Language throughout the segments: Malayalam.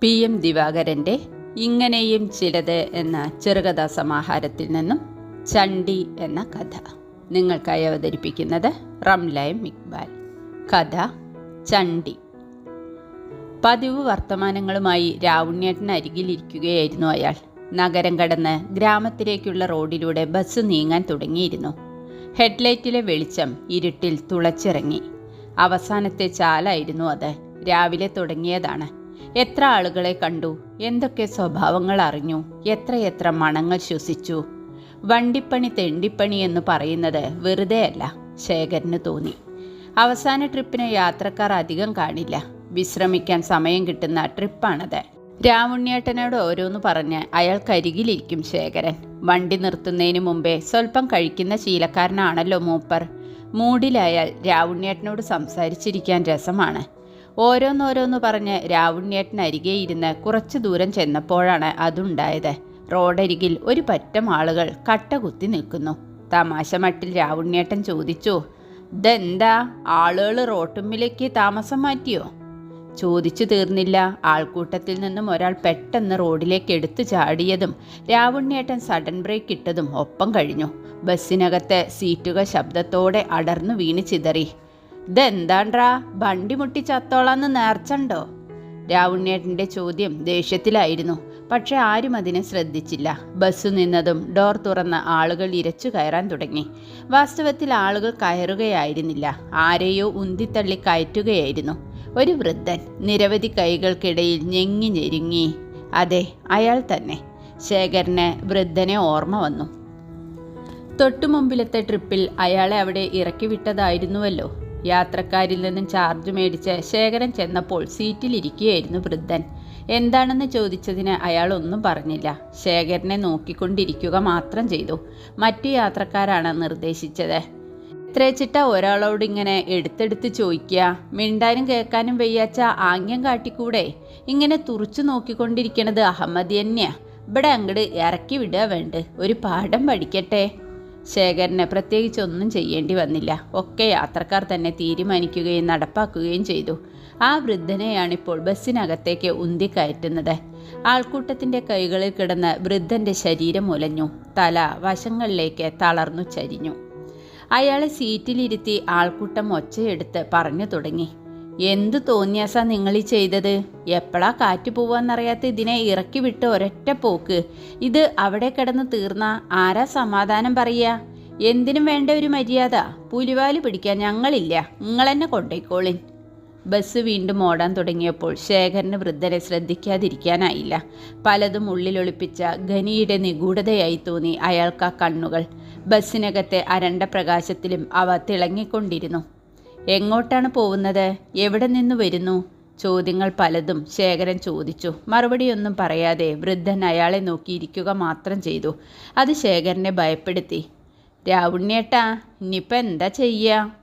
പി എം ദിവാകരന്റെ ഇങ്ങനെയും ചിലത് എന്ന ചെറുകഥാ സമാഹാരത്തിൽ നിന്നും ചണ്ടി എന്ന കഥ നിങ്ങൾക്കായി അവതരിപ്പിക്കുന്നത് റംലൈം ഇക്ബാൽ. കഥ ചണ്ടി പതിവ് വർത്തമാനങ്ങളുമായി രാവുണ്യേട്ടന് അരികിലിരിക്കുകയായിരുന്നു അയാൾ. നഗരം കടന്ന് ഗ്രാമത്തിലേക്കുള്ള റോഡിലൂടെ ബസ് നീങ്ങാൻ തുടങ്ങിയിരുന്നു. ഹെഡ്ലൈറ്റിലെ വെളിച്ചം ഇരുട്ടിൽ തുളച്ചിറങ്ങി. അവസാനത്തെ ചാലായിരുന്നു അത്. രാവിലെ തുടങ്ങിയതാണ്. എത്ര ആളുകളെ കണ്ടു? എന്തൊക്കെ സ്വഭാവങ്ങൾ അറിഞ്ഞു? എത്രയെത്ര മണങ്ങൾ ശ്വസിച്ചു? വണ്ടിപ്പണി തെണ്ടിപ്പണി എന്ന് പറയുന്നത് വെറുതെയല്ല ശേഖരന് തോന്നി. അവസാന ട്രിപ്പിന് യാത്രക്കാർ അധികം കാണില്ല. വിശ്രമിക്കാൻ സമയം കിട്ടുന്ന ട്രിപ്പാണത്. രാമുണ്ണിയേട്ടനോട് ഓരോന്ന് പറഞ്ഞ് അയാൾക്കരികിലിരിക്കും ശേഖരൻ. വണ്ടി നിർത്തുന്നതിന് മുമ്പേ സ്വല്പം കഴിക്കുന്ന ശീലക്കാരനാണല്ലോ മൂപ്പർ. മൂഡിലായാൽ രാവുണ്ണിയേട്ടനോട് സംസാരിച്ചിരിക്കാൻ രസമാണ്. ഓരോന്നോരോന്ന് പറഞ്ഞ് രാവുണ്യേട്ടൻ അരികെ ഇരുന്ന് കുറച്ചു ദൂരം ചെന്നപ്പോഴാണ് അതുണ്ടായത്. റോഡരികിൽ ഒരു പറ്റം ആളുകൾ കട്ട കുത്തി നിൽക്കുന്നു. തമാശ മട്ടിൽ രാവുണ്യേട്ടൻ ചോദിച്ചു ഇതെന്താ? ആളുകൾ റോട്ടുമ്മിലേക്ക് താമസം മാറ്റിയോ? ചോദിച്ചു തീർന്നില്ല. ആൾക്കൂട്ടത്തിൽ നിന്നും ഒരാൾ പെട്ടെന്ന് റോഡിലേക്ക് എടുത്തു ചാടിയതും രാവുണ്യേട്ടൻ സഡൻ ബ്രേക്ക് ഇട്ടതും ഒപ്പം കഴിഞ്ഞു. ബസ്സിനകത്തെ സീറ്റുകൾ ശബ്ദത്തോടെ അടർന്നു വീണ് ചിതറി. ഇതെന്താണ്ട്രാ? വണ്ടി മുട്ടി ചത്തോളാന്ന് നേർച്ചണ്ടോ? രാവുണ്യേട്ടന്റെ ചോദ്യം ദേഷ്യത്തിലായിരുന്നു. പക്ഷെ ആരും അതിനെ ശ്രദ്ധിച്ചില്ല. ബസ് നിന്നതും ഡോർ തുറന്ന ആളുകൾ ഇരച്ചു കയറാൻ തുടങ്ങി. വാസ്തവത്തിൽ ആളുകൾ കയറുകയായിരുന്നില്ല. ആരെയോ ഉന്തിത്തള്ളി കയറ്റുകയായിരുന്നു. ഒരു വൃദ്ധൻ നിരവധി കൈകൾക്കിടയിൽ ഞെങ്ങി ഞെരുങ്ങി. അതെ അയാൾ തന്നെ. ശേഖരന് വൃദ്ധനെ ഓർമ്മ വന്നു. തൊട്ടുമുമ്പിലത്തെ ട്രിപ്പിൽ അയാളെ അവിടെ ഇറക്കി വിട്ടതായിരുന്നുവല്ലോ യാത്രക്കാരിൽ നിന്നും ചാർജ് മേടിച്ച് ശേഖരൻ ചെന്നപ്പോൾ സീറ്റിലിരിക്കുകയായിരുന്നു വൃദ്ധൻ. എന്താണെന്ന് ചോദിച്ചതിന് അയാൾ ഒന്നും പറഞ്ഞില്ല. ശേഖരനെ നോക്കിക്കൊണ്ടിരിക്കുക മാത്രം ചെയ്തു. മറ്റു യാത്രക്കാരാണ് നിർദ്ദേശിച്ചത്. ഇത്രച്ചിട്ട ഒരാളോട് ഇങ്ങനെ എടുത്തെടുത്ത് ചോദിക്കുക? മിണ്ടാനും കേൾക്കാനും വയ്യാച്ച ആംഗ്യം കാട്ടിക്കൂടെ? ഇങ്ങനെ തുറച്ചു നോക്കിക്കൊണ്ടിരിക്കണത് അഹമ്മദ് തന്നെയാ. ഇവിടെ അങ്ങട് ഇറക്കി വിടുക വേണ്ട. ഒരു പാഠം പഠിക്കട്ടെ. ശേഖരന് പ്രത്യേകിച്ച് ഒന്നും ചെയ്യേണ്ടി വന്നില്ല. ഒക്കെ യാത്രക്കാർ തന്നെ തീരുമാനിക്കുകയും നടപ്പാക്കുകയും ചെയ്തു. ആ വൃദ്ധനെയാണിപ്പോൾ ബസ്സിനകത്തേക്ക് ഉന്തിക്കയറ്റുന്നത്. ആൾക്കൂട്ടത്തിന്റെ കൈകളിൽ കിടന്ന് വൃദ്ധന്റെ ശരീരം ഉലഞ്ഞു തല വശങ്ങളിലേക്ക് തളർന്നു ചരിഞ്ഞു. അയാളെ സീറ്റിലിരുത്തി ആൾക്കൂട്ടം ഒച്ചയെടുത്ത് പറഞ്ഞു തുടങ്ങി. എന്ത് തോന്നിയാസാ നിങ്ങൾ ഈ ചെയ്തത്? എപ്പോഴാ കാറ്റ് പോവാന്നറിയാത്ത ഇതിനെ ഇറക്കി വിട്ട് ഒരൊറ്റ പോക്ക്. ഇത് അവിടെ കിടന്ന് തീർന്ന ആരാ സമാധാനം പറയുക എന്തിനും വേണ്ട ഒരു മര്യാദ. പുലിവാൽ പിടിക്കാൻ ഞങ്ങളില്ല. നിങ്ങൾ നിങ്ങളെന്നെ കൊണ്ടേക്കോളിൻ ബസ് വീണ്ടും ഓടാൻ തുടങ്ങിയപ്പോൾ ശേഖരന് വൃദ്ധനെ ശ്രദ്ധിക്കാതിരിക്കാനായില്ല. പലതും ഉള്ളിലൊളിപ്പിച്ച ഖനിയുടെ നിഗൂഢതയായി തോന്നി അയാൾക്ക് ആ കണ്ണുകൾ. ബസ്സിനകത്തെ അരണ്ട പ്രകാശത്തിലും അവ തിളങ്ങിക്കൊണ്ടിരുന്നു. എങ്ങോട്ടാണ് പോകുന്നത്? എവിടെ നിന്ന് വരുന്നു? ചോദ്യങ്ങൾ പലതും ശേഖരൻ ചോദിച്ചു. മറുപടിയൊന്നും പറയാതെ വൃദ്ധൻ അയാളെ നോക്കിയിരിക്കുക മാത്രം ചെയ്തു. അത് ശേഖരനെ ഭയപ്പെടുത്തി. രാവുണ്യേട്ടാ ഇനിയിപ്പോൾ എന്താ ചെയ്യുക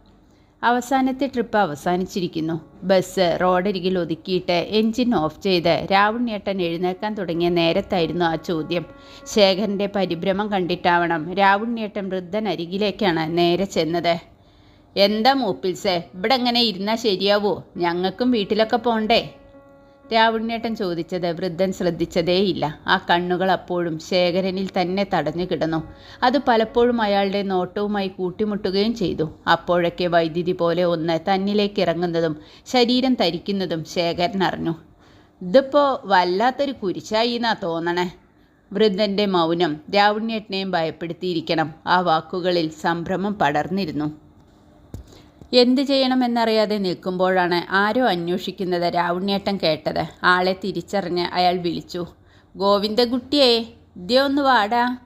അവസാനത്തെ ട്രിപ്പ് അവസാനിച്ചിരിക്കുന്നു. ബസ് റോഡരികിൽ ഒതുക്കിയിട്ട് എൻജിൻ ഓഫ് ചെയ്ത് രാവുണ്യേട്ടൻ എഴുന്നേൽക്കാൻ തുടങ്ങിയ നേരത്തായിരുന്നു ആ ചോദ്യം. ശേഖരന്റെ പരിഭ്രമം കണ്ടിട്ടാവണം രാവുണ്യേട്ടൻ വൃദ്ധൻ അരികിലേക്കാണ് നേരെ ചെന്നത്. എന്താ മൂപ്പിൽസേ? ഇവിടെ എങ്ങനെ ഇരുന്നാൽ ശരിയാവോ? ഞങ്ങൾക്കും വീട്ടിലൊക്കെ പോണ്ടേ? രാവുണ്ണേട്ടൻ ചോദിച്ചത് വൃദ്ധൻ ശ്രദ്ധിച്ചതേയില്ല. ആ കണ്ണുകൾ അപ്പോഴും ശേഖരനിൽ തന്നെ തടഞ്ഞു കിടന്നു. അത് പലപ്പോഴും അയാളുടെ നോട്ടവുമായി കൂട്ടിമുട്ടുകയും ചെയ്തു. അപ്പോഴൊക്കെ വൈദ്യുതി പോലെ ഒന്ന് തന്നിലേക്ക് ഇറങ്ങുന്നതും ശരീരം തരിക്കുന്നതും ശേഖരൻ അറിഞ്ഞു. ഇതിപ്പോൾ വല്ലാത്തൊരു കുരിശായി എന്നാ തോന്നണേ. വൃദ്ധന്റെ മൗനം രാവുണ്യേട്ടനെയും ഭയപ്പെടുത്തിയിരിക്കണം. ആ വാക്കുകളിൽ സംഭ്രമം പടർന്നിരുന്നു. എന്ത് ചെയ്യണമെന്നറിയാതെ നിൽക്കുമ്പോഴാണ് ആരോ അന്വേഷിക്കുന്നത് രാവുണ്യേട്ടൻ കേട്ടത്. ആളെ തിരിച്ചറിഞ്ഞ് അയാൾ വിളിച്ചു. ഗോവിന്ദകുട്ടിയെ ഇതേ ഒന്ന് വാടാ.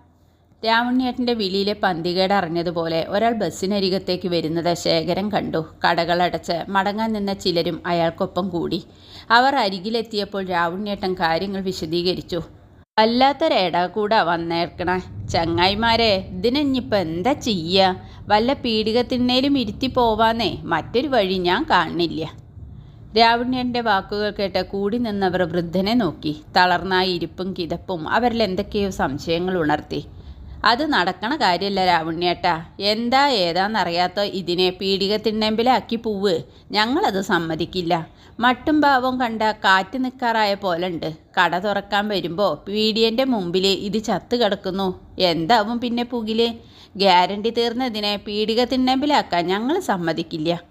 രാവുണ്യേട്ടന്റെ വിളിയിലെ പന്തികേട് അറിഞ്ഞതുപോലെ ഒരാൾ ബസ്സിനരികത്തേക്ക് വരുന്നത് ശേഖരൻ കണ്ടു. കടകളടച്ച് മടങ്ങാൻ നിന്ന ചിലരും അയാൾക്കൊപ്പം കൂടി. അവർ അരികിലെത്തിയപ്പോൾ രാവുണ്യേട്ടൻ കാര്യങ്ങൾ വിശദീകരിച്ചു. വല്ലാത്തൊരേടാ കൂടാ വന്നേക്കണേ. ചങ്ങായിമാരെ ഇതിനിപ്പോൾ എന്താ ചെയ്യുക വല്ല പീഡികത്തിന്മേലും ഇരുത്തി പോവാന്നേ മറ്റൊരു വഴി ഞാൻ കാണില്ല രാവണ്യന്റെ വാക്കുകൾ കേട്ട് കൂടി നിന്നവർ വൃദ്ധനെ നോക്കി. തളർന്ന ഇരിപ്പും കിതപ്പും അവരിൽ എന്തൊക്കെയോ സംശയങ്ങൾ ഉണർത്തി. അത് നടക്കണ കാര്യമല്ല രാവണ്യേട്ടാ. എന്താ ഏതാന്നറിയാത്ത ഇതിനെ പീഡിക പൂവ്. പോവ് ഞങ്ങളത് സമ്മതിക്കില്ല. മട്ടും ഭാവം കണ്ട കാറ്റ് നിൽക്കാറായ ഉണ്ട് കട തുറക്കാൻ വരുമ്പോൾ പീഡിയന്റെ മുമ്പിൽ ഇത് ചത്തു കിടക്കുന്നു. എന്താവും പിന്നെ പുകിൽ? ഗ്യാരണ്ടി തീർന്നതിനെ പീഡിക തിന്നമ്പിലാക്കാൻ ഞങ്ങൾ സമ്മതിക്കില്ല.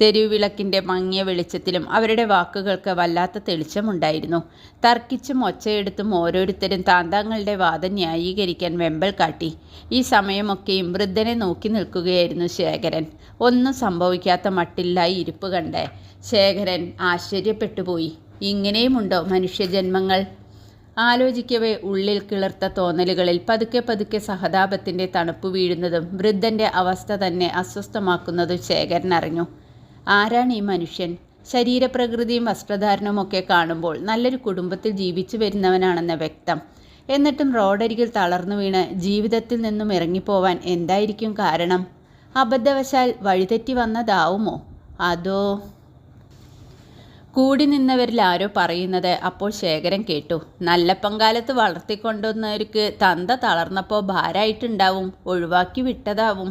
തെരുവിളക്കിന്റെ മങ്ങിയ വെളിച്ചത്തിലും അവരുടെ വാക്കുകൾക്ക് വല്ലാത്ത തെളിച്ചമുണ്ടായിരുന്നു. തർക്കിച്ചും ഒച്ചയെടുത്തും ഓരോരുത്തരും താന്താങ്ങളുടെ വാദം ന്യായീകരിക്കാൻ വെമ്പൽ കാട്ടി. ഈ സമയമൊക്കെയും വൃദ്ധനെ നോക്കി നിൽക്കുകയായിരുന്നു ശേഖരൻ. ഒന്നും സംഭവിക്കാത്ത മട്ടില്ലായി ഇരിപ്പ് കണ്ട് ശേഖരൻ ആശ്ചര്യപ്പെട്ടുപോയി ഇങ്ങനെയുമുണ്ടോ മനുഷ്യജന്മങ്ങൾ? ആലോചിക്കവേ ഉള്ളിൽ കിളിർത്ത തോന്നലുകളിൽ പതുക്കെ പതുക്കെ സഹതാപത്തിന്റെ തണുപ്പ് വീഴുന്നതും വൃദ്ധന്റെ അവസ്ഥ തന്നെ അസ്വസ്ഥമാക്കുന്നതും ശേഖരൻ അറിഞ്ഞു. ആരാണ് ഈ മനുഷ്യൻ? ശരീരപ്രകൃതിയും വസ്ത്രധാരണവും ഒക്കെ കാണുമ്പോൾ നല്ലൊരു കുടുംബത്തിൽ ജീവിച്ചു വരുന്നവനാണെന്ന് വ്യക്തം. എന്നിട്ടും റോഡരികിൽ തളർന്നു വീണ് ജീവിതത്തിൽ നിന്നും ഇറങ്ങിപ്പോവാൻ എന്തായിരിക്കും കാരണം? അബദ്ധവശാൽ വഴിതെറ്റി വന്നതാവുമോ? അതോ കൂടി നിന്നവരിൽ ആരോ പറയുന്നത് അപ്പോൾ ശേഖരൻ കേട്ടു. നല്ല പങ്കാലത്ത് വളർത്തിക്കൊണ്ടുവന്നവർക്ക് തന്ത തളർന്നപ്പോൾ ഭാരമായിട്ടുണ്ടാവും ഒഴിവാക്കി വിട്ടതാവും.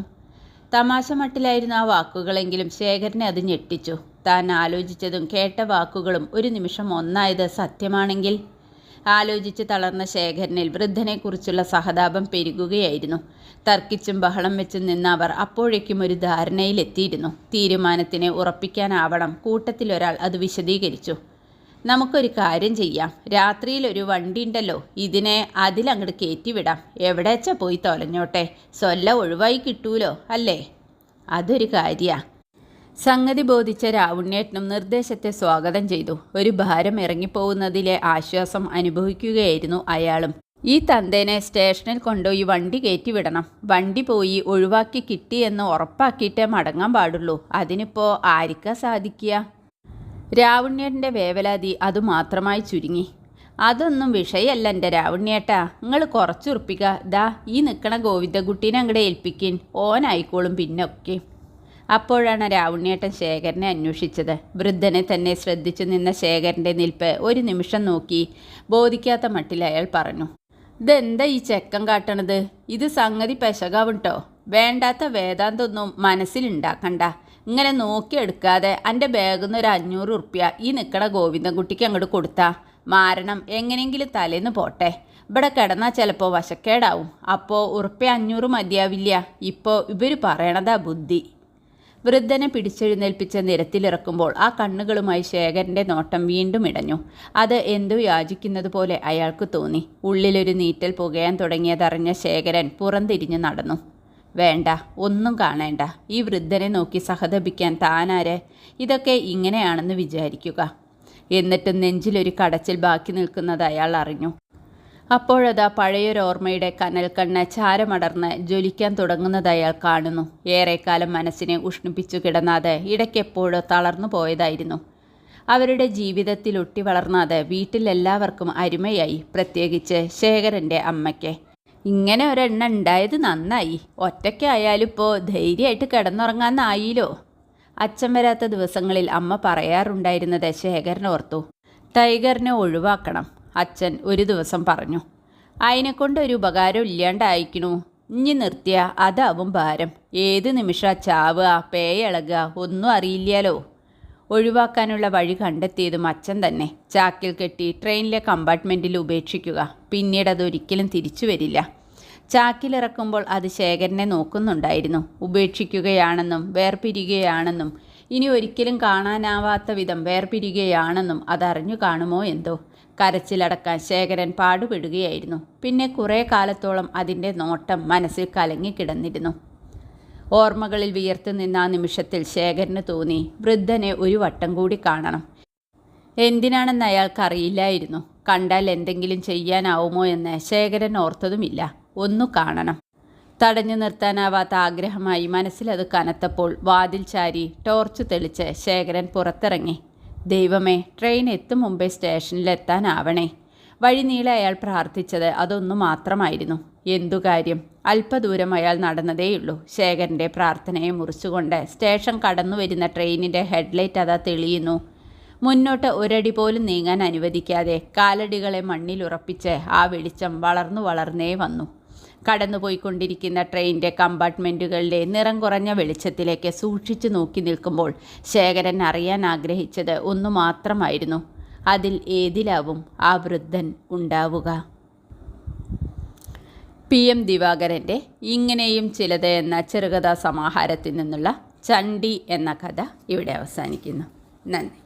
തമാശ മട്ടിലായിരുന്നു ആ വാക്കുകളെങ്കിലും ശേഖരനെ അത് ഞെട്ടിച്ചു. താൻ ആലോചിച്ചതും കേട്ട വാക്കുകളും ഒരു നിമിഷം ഒന്നായത് സത്യമാണെങ്കിൽ ആലോചിച്ച് തളർന്ന ശേഖരനിൽ വൃദ്ധനെക്കുറിച്ചുള്ള സഹതാപം പെരുകുകയായിരുന്നു. തർക്കിച്ചും ബഹളം വെച്ചും നിന്ന അവർ അപ്പോഴേക്കും ഒരു ധാരണയിലെത്തിയിരുന്നു. തീരുമാനത്തിനെ ഉറപ്പിക്കാനാവണം. കൂട്ടത്തിലൊരാൾ അത് വിശദീകരിച്ചു. നമുക്കൊരു കാര്യം ചെയ്യാം. രാത്രിയിൽ ഒരു വണ്ടി ഉണ്ടല്ലോ. ഇതിനെ അതിലങ്ങോട്ട് കയറ്റിവിടാം എവിടെച്ചാ പോയി തൊലഞ്ഞോട്ടെ? സൊല്ല ഒഴിവായി കിട്ടൂലോ? അല്ലേ? അതൊരു കാര്യാ. സംഗതി ബോധിച്ച രാവുണ്യേട്ടനും നിർദ്ദേശത്തെ സ്വാഗതം ചെയ്തു. ഒരു ഭാരം ഇറങ്ങിപ്പോകുന്നതിലെ ആശ്വാസം അനുഭവിക്കുകയായിരുന്നു അയാളും. ഈ തന്തേനെ സ്റ്റേഷനിൽ കൊണ്ടുപോയി വണ്ടി കയറ്റിവിടണം. വണ്ടി പോയി ഒഴിവാക്കി കിട്ടിയെന്ന് ഉറപ്പാക്കിയിട്ടേ മടങ്ങാൻ പാടുള്ളൂ. അതിനിപ്പോൾ ആർക്കാ സാധിക്കുക? രാവുണ്യേട്ടന്റെ വേവലാതി അതുമാത്രമായി ചുരുങ്ങി. അതൊന്നും വിഷയമല്ല എന്റെ രാവുണ്യേട്ടാ നിങ്ങൾ കുറച്ചുറപ്പിക്കുക ദാ ഈ നിൽക്കണ ഗോവിന്ദകുട്ടീനെ അങ്ങടെ ഏൽപ്പിക്കിൻ. ഓനായിക്കോളും പിന്നൊക്കെ. അപ്പോഴാണ് രാവുണ്ണിയേട്ടൻ ശേഖരനെ അന്വേഷിച്ചത്. വൃദ്ധനെ തന്നെ ശ്രദ്ധിച്ചു നിന്ന ശേഖരന്റെ നിൽപ്പ് ഒരു നിമിഷം നോക്കി ബോധിക്കാത്ത മട്ടിൽ അയാൾ പറഞ്ഞു ഇതെന്താ ഈ ചെക്കം കാട്ടണത്? ഇത് സംഗതി പെശകാവും വേണ്ടാത്ത വേദാന്തൊന്നും മനസ്സിലുണ്ടാക്കണ്ട ഇങ്ങനെ നോക്കിയെടുക്കാതെ എന്റെ ബാഗിൽ നിന്ന് ഒരു അഞ്ഞൂറ് ഉറുപ്പ്യ ഈ നിൽക്കണ ഗോവിന്ദൻകുട്ടിക്ക് അങ്ങോട്ട് കൊടുത്താ. മാരണം എങ്ങനെയെങ്കിലും തലേന്ന് പോട്ടെ. ഇവിടെ കിടന്നാൽ ചിലപ്പോൾ വശക്കേടാവും. അപ്പോൾ ഉറുപ്പ്യ അഞ്ഞൂറ് മതിയാവില്ല. ഇപ്പോൾ ഇവർ പറയണതാ ബുദ്ധി. വൃദ്ധനെ പിടിച്ചെഴുന്നേൽപ്പിച്ച നിരത്തിലിറക്കുമ്പോൾ ആ കണ്ണുകളുമായി ശേഖരന്റെ നോട്ടം വീണ്ടും ഇടഞ്ഞു. അത് എന്തോ യാചിക്കുന്നത് പോലെ അയാൾക്ക് തോന്നി. ഉള്ളിലൊരു നീറ്റൽ പുകയാൻ തുടങ്ങിയതറിഞ്ഞ ശേഖരൻ പുറംതിരിഞ്ഞു നടന്നു. വേണ്ട ഒന്നും കാണേണ്ട. ഈ വൃദ്ധനെ നോക്കി സഹതപിക്കാൻ താനാരെ? ഇതൊക്കെ ഇങ്ങനെയാണെന്ന് വിചാരിക്കുക. എന്നിട്ടും നെഞ്ചിലൊരു കടച്ചിൽ ബാക്കി നിൽക്കുന്നത് അയാൾ അറിഞ്ഞു. അപ്പോഴതാ പഴയൊരോർമ്മയുടെ കനൽക്കണ്ണ് ചാരമടർന്ന് ജ്വലിക്കാൻ തുടങ്ങുന്നത് അയാൾ കാണുന്നു. ഏറെക്കാലം മനസ്സിനെ ഉഷ്ണിപ്പിച്ചു കിടന്നാതെ ഇടയ്ക്കെപ്പോഴോ തളർന്നു പോയതായിരുന്നു. അവരുടെ ജീവിതത്തിൽ ഒട്ടി വളർന്നാത് വീട്ടിലെല്ലാവർക്കും അരുമയായി പ്രത്യേകിച്ച് ശേഖരന്റെ അമ്മയ്ക്ക്. ഇങ്ങനെ ഒരെണ്ണ ഉണ്ടായത് നന്നായി. ഒറ്റയ്ക്കായാലും ഇപ്പോൾ ധൈര്യമായിട്ട് കിടന്നുറങ്ങാന്നായില്ലോ അച്ഛൻ വരാത്ത ദിവസങ്ങളിൽ അമ്മ പറയാറുണ്ടായിരുന്നത് ശേഖരൻ ഓർത്തു ടൈഗറിനെ ഒഴിവാക്കണം. അച്ഛൻ ഒരു ദിവസം പറഞ്ഞു അതിനെക്കൊണ്ട് ഒരു ഉപകാരം ഇല്ലാണ്ടായിക്കണു ഇഞ്ഞി നിർത്തിയ അതാവും ഭാരം. ഏത് നിമിഷം ചാവുക പേയിളകുക ഒന്നും അറിയില്ലല്ലോ ഒഴിവാക്കാനുള്ള വഴി കണ്ടെത്തിയതും അച്ഛൻ തന്നെ. ചാക്കിൽ കെട്ടി ട്രെയിനിലെ കമ്പാർട്ട്മെന്റിൽ ഉപേക്ഷിക്കുക. പിന്നീട് അതൊരിക്കലും തിരിച്ചു വരില്ല. ചാക്കിലിറക്കുമ്പോൾ അത് ശേഖരനെ നോക്കുന്നുണ്ടായിരുന്നു. ഉപേക്ഷിക്കുകയാണെന്നും വേർപിരിയുകയാണെന്നും ഇനി ഒരിക്കലും കാണാനാവാത്ത വിധം വേർപിരിയുകയാണെന്നും അതറിഞ്ഞു കാണുമോ എന്തോ. കരച്ചിലടക്കാൻ ശേഖരൻ പാടുപെടുകയായിരുന്നു. പിന്നെ കുറേ കാലത്തോളം അതിന്റെ നോട്ടം മനസ്സിൽ കലങ്ങിക്കിടന്നിരുന്നു ഓർമ്മകളിൽ വിയർത്തു നിന്ന ആ നിമിഷത്തിൽ ശേഖരന് തോന്നി വൃദ്ധനെ ഒരു വട്ടം കൂടി കാണണം. എന്തിനാണെന്ന് അയാൾക്കറിയില്ലായിരുന്നു. കണ്ടാൽ എന്തെങ്കിലും ചെയ്യാനാവുമോ എന്ന് ശേഖരൻ ഓർത്തതുമില്ല. ഒന്നു കാണണം. തടഞ്ഞു നിർത്താനാവാത്ത ആഗ്രഹമായി മനസ്സിലത് കനത്തപ്പോൾ വാതിൽ ചാരി ടോർച്ച് തെളിച്ച് ശേഖരൻ പുറത്തിറങ്ങി. ദൈവമേ ട്രെയിൻ എത്തും മുമ്പേ സ്റ്റേഷനിലെത്താനാവണേ വഴിനീളെ അയാൾ പ്രാർത്ഥിച്ചത് അതൊന്നു മാത്രമായിരുന്നു. എന്തു കാര്യം? അല്പദൂരം അയാൾ നടന്നതേയുള്ളൂ. ശേഖരന്റെ പ്രാർത്ഥനയെ മുറിച്ചുകൊണ്ട് സ്റ്റേഷൻ കടന്നു വരുന്ന ട്രെയിനിന്റെ ഹെഡ്ലൈറ്റ് അതാ തെളിയുന്നു. മുന്നോട്ട് ഒരടി പോലും നീങ്ങാൻ അനുവദിക്കാതെ കാലടികളെ മണ്ണിൽ ഉറപ്പിച്ച് ആ വെളിച്ചം വളർന്നു വളർന്നേ വന്നു. കടന്നുപോയിക്കൊണ്ടിരിക്കുന്ന ട്രെയിനിന്റെ കമ്പാർട്ട്മെന്റുകളിലെ നിറം കുറഞ്ഞ വെളിച്ചത്തിലേക്ക് സൂക്ഷിച്ചു നോക്കി നിൽക്കുമ്പോൾ ശേഖരൻ അറിയാൻ ആഗ്രഹിച്ചത് ഒന്നു മാത്രമായിരുന്നു. അതിൽ ഏതിലാവും ആ വൃദ്ധൻ ഉണ്ടാവുക? പി. എം. ദിവാകരന്റെ ഇങ്ങനെയും ചിലത് എന്ന ചെറുകഥാ സമാഹാരത്തിൽ നിന്നുള്ള ചണ്ടി എന്ന കഥ ഇവിടെ അവസാനിക്കുന്നു. നന്ദി.